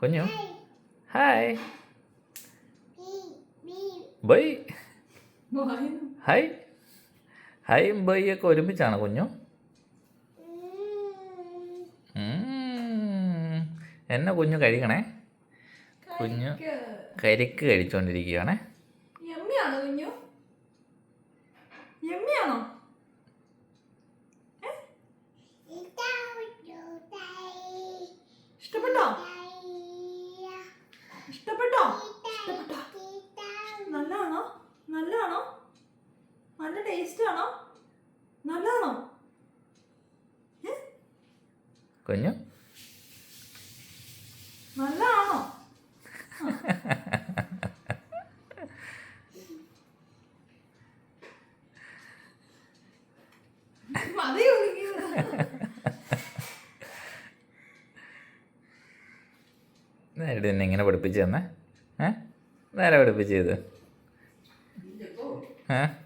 കുഞ്ഞു hi bye hi ഹായും bye ഒക്കെ ഒരുമിച്ചാണ് കുഞ്ഞു. എന്നെ കുഞ്ഞു കഴിക്കണേ? കുഞ്ഞു കരിക്ക്. കഴിച്ചുകൊണ്ടിരിക്കുകയാണേ യമ്മിയാണോ കുഞ്ഞു? യമ്മിയാണോ? ഇഷ്ടപ്പെട്ടോ? ഇഷ്ടപ്പെട്ടോ? ഇഷ്ടപ്പെട്ടോ. നല്ലതാണോ? നല്ലതാണോ? നല്ല ടേസ്റ്റ് ആണോ? നല്ലതാണോ? കുഞ്ഞു? നല്ലതാണോ? നേരിട്ട് എന്നെ ഇങ്ങനെ പഠിപ്പിച്ചു തന്നെ? ഏ? നേരെ പഠിപ്പിച്ചു ചെയ്ത്. ഏ?